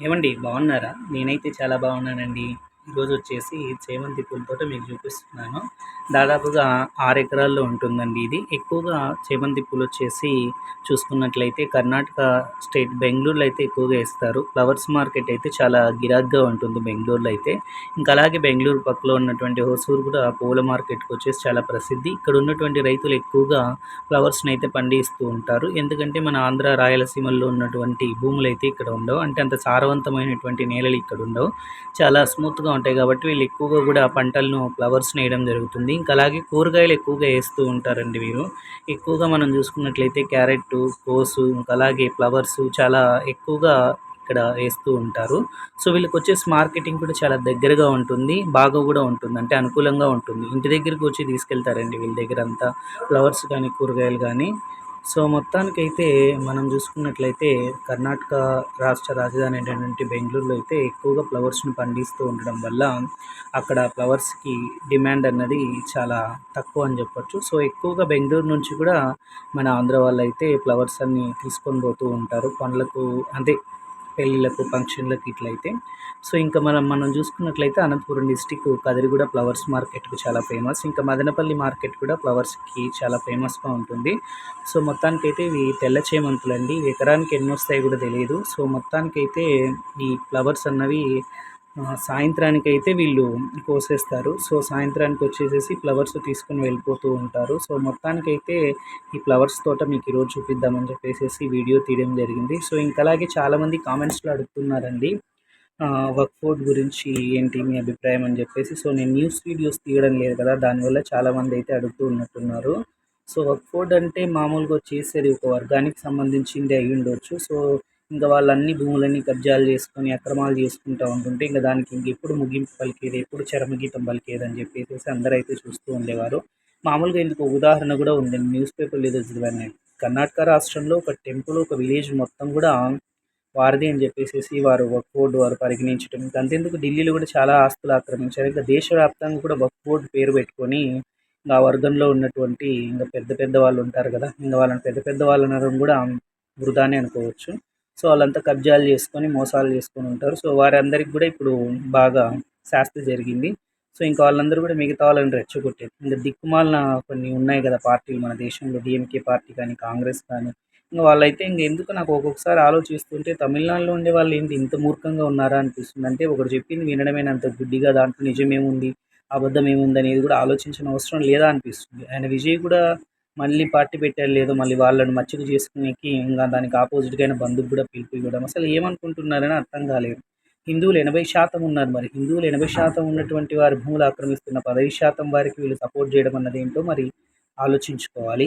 ఏమండి బాగున్నారా? నేనైతే చాలా బాగున్నానండి. ఈరోజు వచ్చేసి చేమంతి పూలతోట మీకు చూపిస్తున్నాను. దాదాపుగా ఆరు ఎకరాల్లో ఉంటుందండి ఇది. ఎక్కువగా చేమంతి పూలు వచ్చేసి చూసుకున్నట్లయితే కర్ణాటక స్టేట్ బెంగళూరులో అయితే ఎక్కువగా వేస్తారు. ఫ్లవర్స్ మార్కెట్ అయితే చాలా గిరాక్గా ఉంటుంది బెంగళూరులో అయితే. ఇంకా అలాగే బెంగళూరు పక్కలో ఉన్నటువంటి హోసూరు కూడా పూల మార్కెట్కి వచ్చేసి చాలా ప్రసిద్ధి. ఇక్కడ ఉన్నటువంటి రైతులు ఎక్కువగా ఫ్లవర్స్ని అయితే పండిస్తూ ఉంటారు. ఎందుకంటే మన ఆంధ్ర రాయలసీమల్లో ఉన్నటువంటి భూములు అయితే ఇక్కడ ఉండవు. అంటే అంత సారవంతమైనటువంటి నేలలు ఇక్కడ ఉండవు. చాలా స్మూత్గా ఉంటాయి కాబట్టి వీళ్ళు ఎక్కువగా కూడా పంటలను ఫ్లవర్స్ని వేయడం జరుగుతుంది. ఇంకా అలాగే కూరగాయలు ఎక్కువగా వేస్తూ ఉంటారండి వీరు. ఎక్కువగా మనం చూసుకున్నట్లయితే క్యారెట్ కోసు ఇంకా అలాగే ఫ్లవర్స్ చాలా ఎక్కువగా ఇక్కడ వేస్తూ ఉంటారు. సో వీళ్ళకి వచ్చేసి మార్కెటింగ్ కూడా చాలా దగ్గరగా ఉంటుంది బాగా కూడా ఉంటుంది అంటే అనుకూలంగా ఉంటుంది. ఇంటి దగ్గరికి వచ్చి తీసుకెళ్తారండి వీళ్ళ దగ్గర అంతా. ఫ్లవర్స్ కానీ కూరగాయలు కానీ. సో మొత్తానికైతే మనం చూసుకున్నట్లయితే కర్ణాటక రాష్ట్ర రాజధాని అయినటువంటి బెంగళూరులో అయితే ఎక్కువగా ఫ్లవర్స్ని పండిస్తూ ఉండడం వల్ల అక్కడ ఫ్లవర్స్కి డిమాండ్ అన్నది చాలా తక్కువ అని చెప్పొచ్చు. సో ఎక్కువగా బెంగళూరు నుంచి కూడా మన ఆంధ్ర వాళ్ళు అయితే ఫ్లవర్స్ అన్ని తీసుకొని పోతూ ఉంటారు. పండ్లకు అంటే పెళ్ళిళ్ళకు ఫంక్షన్లకు ఇట్లయితే. సో ఇంకా మనం మనం చూసుకున్నట్లయితే అనంతపురం డిస్టిక్ కదిరిగూడ ఫ్లవర్స్ మార్కెట్కు చాలా ఫేమస్. ఇంకా మదనపల్లి మార్కెట్ కూడా ఫ్లవర్స్కి చాలా ఫేమస్గా ఉంటుంది. సో మొత్తానికైతే ఇవి తెల్ల చేమంతులు అండి ఎకరానికి ఎన్ని వస్తాయి కూడా తెలియదు. సో మొత్తానికైతే ఈ ఫ్లవర్స్ అన్నవి సాయంత్రానికి అయితే వీళ్ళు కోసేస్తారు. సో సాయంత్రానికి వచ్చేసేసి ఫ్లవర్స్ తీసుకుని వెళ్ళిపోతూ ఉంటారు. సో మొత్తానికైతే ఈ ఫ్లవర్స్ తోట మీకు ఈరోజు చూపిద్దామని చెప్పేసి వీడియో తీయడం జరిగింది. సో ఇంకా అలాగే చాలామంది కామెంట్స్లో అడుగుతున్నారండి వర్క్ ఫోర్డ్ గురించి ఏంటి మీ అభిప్రాయం అని చెప్పేసి. సో నేను న్యూస్ వీడియోస్ తీయడం లేదు కదా దానివల్ల చాలామంది అయితే అడుగుతూ ఉన్నట్టున్నారు. సో వర్క్ ఫోర్డ్ అంటే మామూలుగా వచ్చేసి ఒక వర్గానికి సంబంధించింది అయి ఉండొచ్చు సో ఇంకా వాళ్ళన్ని భూములన్నీ కబ్జాలు చేసుకొని అక్రమాలు చేసుకుంటూ ఉంటుంటే ఇంకా దానికి ఇంక ఎప్పుడు ముగింపు పలికేది ఎప్పుడు చరమగీతం పలికేది అని చెప్పేసి అందరూ అయితే చూస్తూ ఉండేవారు. మామూలుగా ఇందుకు ఉదాహరణ కూడా ఉంది. న్యూస్ పేపర్లు ఏదో చదివాను కర్ణాటక రాష్ట్రంలో ఒక టెంపుల్ ఒక విలేజ్ మొత్తం కూడా వారిది అని చెప్పేసి వారు వక్ బోర్డు వారు పరిగణించడం అంతేందుకు ఢిల్లీలో కూడా చాలా ఆస్తులు ఆక్రమించారు. ఇంకా దేశవ్యాప్తంగా కూడా వక్ బోర్డు పేరు పెట్టుకొని ఆ వర్గంలో ఉన్నటువంటి ఇంకా పెద్ద పెద్ద వాళ్ళు ఉంటారు కదా ఇంకా వాళ్ళని పెద్ద పెద్ద వాళ్ళని కూడా వృధానే అనుకోవచ్చు. సో వాళ్ళంతా కబ్జాలు చేసుకొని మోసాలు చేసుకొని ఉంటారు. సో వారందరికి కూడా ఇప్పుడు బాగా శాస్తి జరిగింది. సో ఇంకా వాళ్ళందరూ కూడా మిగతా వాళ్ళని రెచ్చగొట్టారు ఇంకా దిక్కుమాలిన కొన్ని ఉన్నాయి కదా పార్టీలు మన దేశంలో. డిఎంకే పార్టీ కానీ కాంగ్రెస్ కానీ. ఇంకా వాళ్ళైతే ఇంక ఎందుకు నాకు ఒక్కొక్కసారి ఆలోచిస్తుంటే తమిళనాడులో ఉండే వాళ్ళు ఏంటి ఇంత మూర్ఖంగా ఉన్నారా అనిపిస్తుంది. అంటే ఒకరు చెప్పింది వినడమేనంత గుడ్డిగా దాంట్లో నిజమేముంది అబద్ధం ఏముంది అనేది కూడా ఆలోచించిన అవసరం లేదా అనిపిస్తుంది. ఆయన విజయ్ కూడా మళ్ళీ పార్టీ పెట్టారు లేదో మళ్ళీ వాళ్ళని మచ్చిక చేసుకునేకి ఇంకా దానికి ఆపోజిట్గా అయిన బంధువు కూడా పిలుపు ఇవ్వడం. అసలు ఏమనుకుంటున్నారని అర్థం కాలేదు. హిందువులు ఎనభై శాతం ఉన్నారు మరి. హిందువులు ఎనభై శాతం ఉన్నటువంటి వారి భూములు ఆక్రమిస్తున్న పదహైదు శాతం వారికి వీళ్ళు సపోర్ట్ చేయడం అన్నది ఏంటో మరి ఆలోచించుకోవాలి.